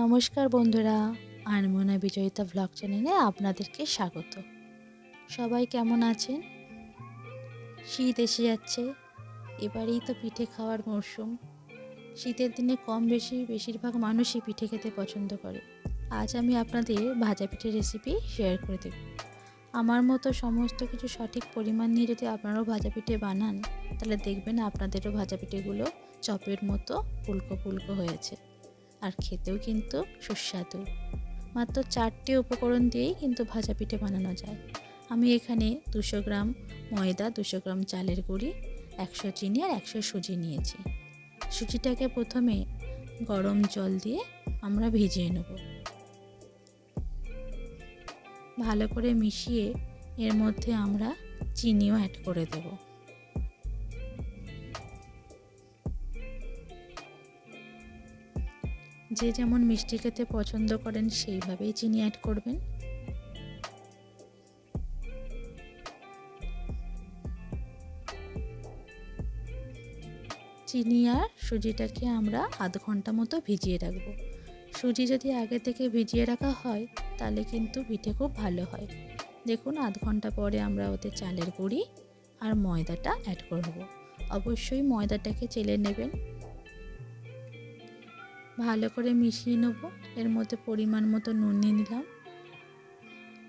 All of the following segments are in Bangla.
নমস্কার বন্ধুরা আনমনা বিজয়িতা ব্লগ চ্যানেলে আপনাদেরকে স্বাগত। সবাই কেমন আছেন? শীত এসে যাচ্ছে, এবারেই তো পিঠে খাওয়ার মরশুম। শীতের দিনে কম বেশি, বেশিরভাগ মানুষই পিঠে খেতে পছন্দ করে। আজ আমি আপনাদের ভাজা পিঠের রেসিপি শেয়ার করে দেব। আমার মতো সমস্ত কিছু সঠিক পরিমাণ নিয়ে যদি আপনারাও ভাজা পিঠে বানান, তাহলে দেখবেন আপনাদেরও ভাজা পিঠেগুলো চপের মতো ফুলকো ফুলকো হয়েছে। আর খেতেও কিন্তু সুস্বাদু। মাত্র চারটে উপকরণ দিয়েই কিন্তু ভাজা পিঠে বানানো যায়। আমি এখানে দুশো গ্রাম ময়দা, দুশো গ্রাম চালের গুঁড়ি, একশো চিনি আর একশো সুজি নিয়েছি। সুজিটাকে প্রথমে গরম জল দিয়ে আমরা ভিজিয়ে নেব। ভালো করে মিশিয়ে এর মধ্যে আমরা চিনিও অ্যাড করে দেবো। যে যেমন মিষ্টি খেতে পছন্দ করেন, সেইভাবেই চিনি অ্যাড করবেন। চিনি আর সুজিটাকে আমরা আধ ঘণ্টা মতো ভিজিয়ে রাখব। সুজি যদি আগে থেকে ভিজিয়ে রাখা হয়, তাহলে কিন্তু পিঠে খুব ভালো হয়। দেখুন, আধ ঘণ্টা পরে আমরা ওতে চালের গুঁড়ি আর ময়দাটা অ্যাড করব। অবশ্যই ময়দাটাকে চেলে নেবেন। ভালো করে মিশিয়ে নেব। এর মধ্যে পরিমাণ মতো নুন নিয়ে নিলাম।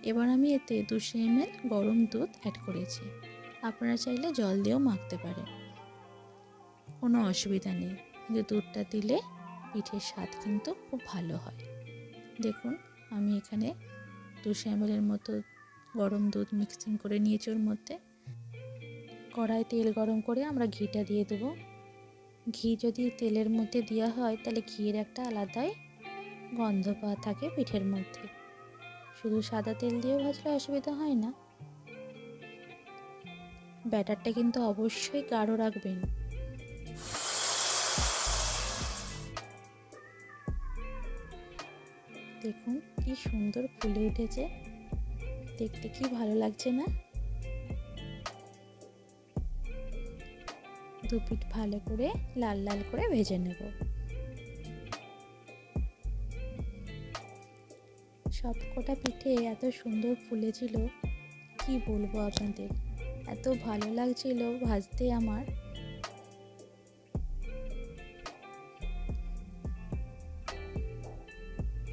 এবার আমি এতে দুশো এমএল গরম দুধ অ্যাড করেছি। আপনারা চাইলে জল দিয়েও মাখতে পারেন। কোনো অসুবিধা নেই। কিন্তু দুধটা দিলে পিঠের স্বাদ কিন্তু খুব ভালো হয়। দেখুন, আমি এখানে দুশো এমএলের মতো গরম দুধ মিক্সিং করে নিয়েছি ওর মধ্যে। কড়াই তেল গরম করে আমরা ঘিটা দিয়ে দেবো। ঘি যদি তেলের মধ্যে দেওয়া হয়, তাহলে ঘিয়ের একটা আলাদাই গন্ধ পাওয়া থাকে পিঠের মধ্যে। শুধু সাদা তেল দিয়েও ভাজলে অসুবিধা হয় না। ব্যাটারটা কিন্তু অবশ্যই গাঢ় রাখবেন। দেখুন, কি সুন্দর ফুলে উঠেছে। দেখতে কি ভালো লাগছে না? দু পিঠ ভালো করে, লাল লাল করে ভেজে নেব। সব কটা পিঠে এত সুন্দর ফুলেছিল, কি বলব আপনাদের? এত ভালো লাগছিল ভাজতে আমার।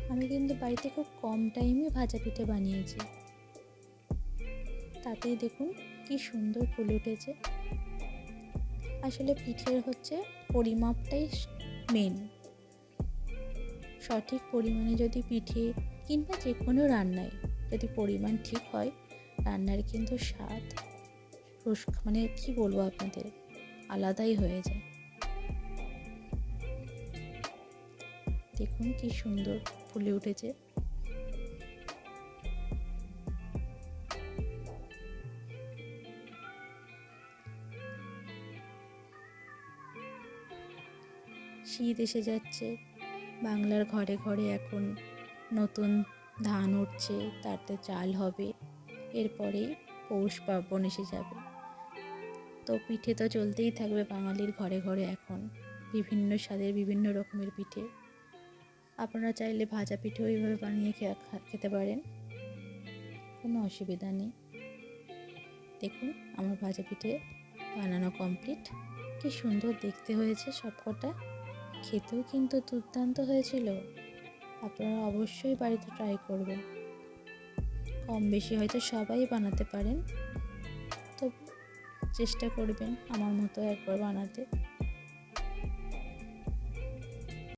আমি কিন্তু বাড়িতে খুব কম টাইমে ভাজা পিঠে বানিয়েছি। তাতেই দেখুন কি সুন্দর ফুল উঠেছে। আসলে পিঠের হচ্ছে পরিমাপটাই মেন সঠিক পরিমাণে যদি পিঠে কিংবা যে কোনো রান্নায় যদি পরিমাণ ঠিক হয়, রান্নার কিন্তু স্বাদ মানে কি বলব আপনাদের? আলাদাই হয়ে যায়। দেখুন কি সুন্দর ফুলে উঠেছে। শীত এসে যাচ্ছে। বাংলার ঘরে ঘরে এখন নতুন ধান উঠছে, তাতে চাল হবে। এরপরেই পৌষ পার্বণ এসে যাবে। তো পিঠে তো চলতেই থাকবে বাঙালির ঘরে ঘরে এখন। বিভিন্ন স্বাদের বিভিন্ন রকমের পিঠে। আপনারা চাইলে ভাজা পিঠেও এইভাবে বানিয়ে খেতে পারেন। কোনো অসুবিধা নেই। দেখুন, আমার ভাজা পিঠে বানানো কমপ্লিট কি সুন্দর দেখতে হয়েছে সবকটা। খেতেও কিন্তু দুর্দান্ত হয়েছিল। আপনারা অবশ্যই বাড়িতে ট্রাই করবেন। কম বেশি হয়তো সবাই বানাতে পারেন। তো চেষ্টা করবেন আমার মতো একবার বানাতে।